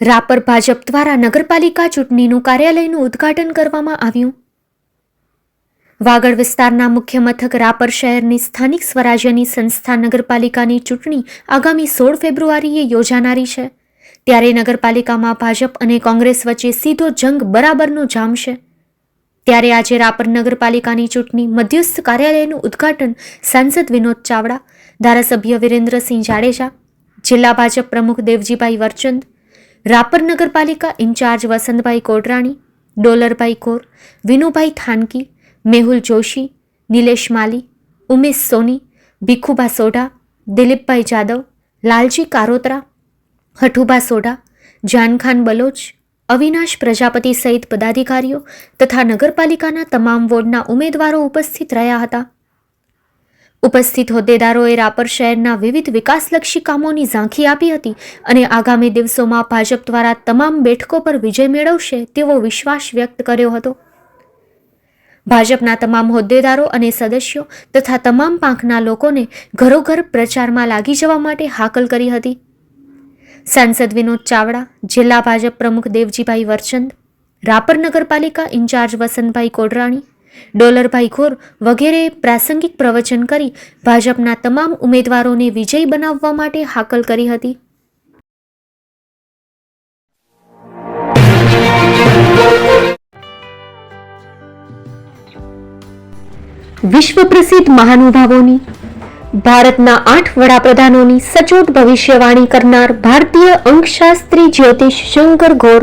રાપર ભાજપ દ્વારા નગરપાલિકા ચૂંટણીનું કાર્યાલયનું ઉદ્ઘાટન કરવામાં આવ્યું. વાગડ વિસ્તારના મુખ્ય મથક રાપર શહેરની સ્થાનિક સ્વરાજ્યની સંસ્થા નગરપાલિકાની ચૂંટણી આગામી સોળ ફેબ્રુઆરીએ યોજાનારી છે. ત્યારે નગરપાલિકામાં ભાજપ અને કોંગ્રેસ વચ્ચે સીધો જંગ બરાબરનો જામશે ત્યારે આજે રાપર નગરપાલિકાની ચૂંટણી મધ્યસ્થ કાર્યાલયનું ઉદ્ઘાટન સાંસદ વિનોદ ચાવડા, ધારાસભ્ય વિરેન્દ્રસિંહ જાડેજા, જિલ્લા ભાજપ પ્રમુખ દેવજીભાઈ વરચંદ રાપર નગરપાલિકા ઇન્ચાર્જ વસંતભાઈ કોટરાણી, ડોલરભાઈ કોર, વિનુભાઈ થાનકી, મેહુલ જોશી, નિલેશ માલી, ઉમેશ સોની, ભીખુભા સોઢા, દિલીપભાઈ જાદવ, લાલજી કારોતરા, હઠુભા સોઢા, જાનખાન બલોચ, અવિનાશ પ્રજાપતિ સહિત પદાધિકારીઓ તથા નગરપાલિકાના તમામ વોર્ડના ઉમેદવારો ઉપસ્થિત રહ્યા હતા. ઉપસ્થિત હોદ્દેદારોએ રાપર શહેરના વિવિધ વિકાસલક્ષી કામોની ઝાંખી આપી હતી અને આગામી દિવસોમાં ભાજપ દ્વારા તમામ બેઠકો પર વિજય મેળવશે તેવો વિશ્વાસ વ્યક્ત કર્યો હતો. ભાજપના તમામ હોદ્દેદારો અને સદસ્યો તથા તમામ પાંખના લોકોને ઘરોઘર પ્રચારમાં લાગી જવા માટે હાકલ કરી હતી. સાંસદ વિનોદ ચાવડા, જિલ્લા ભાજપ પ્રમુખ દેવજીભાઈ વરચંદ, રાપર નગરપાલિકા ઇન્ચાર્જ વસંતભાઈ કોડરાણી ડોલરભાઈ ખોર વગેરે પ્રાસંગિક પ્રવચન કરી ભાજપના તમામ ઉમેદવારોને વિજયી બનાવવા માટે હાકલ કરી હતી. વિશ્વ પ્રસિદ્ધ મહાનુભાવોની, ભારતના આઠ વડાપ્રધાનોની સચોટ ભવિષ્યવાણી કરનાર ભારતીય અંકશાસ્ત્રી જ્યોતિષ શંકર ગોર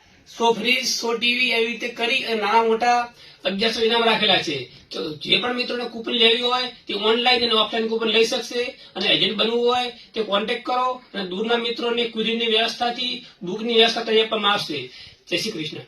સો ફ્રીજ સો ટીવી એવી રીતે કરી અને નાના મોટા અગિયારસો ઇનામ રાખેલા છે. જે પણ મિત્રોને કૂપન લેવી હોય તે ઓનલાઈન અને ઓફલાઈન કૂપન લઈ શકશે અને એજન્ટ બનવું હોય તે કોન્ટેક્ટ કરો અને દૂરના મિત્રોને કુરિયરની વ્યવસ્થાથી બુકની વ્યવસ્થા કરી આપવામાં આવશે જય શ્રી કૃષ્ણ.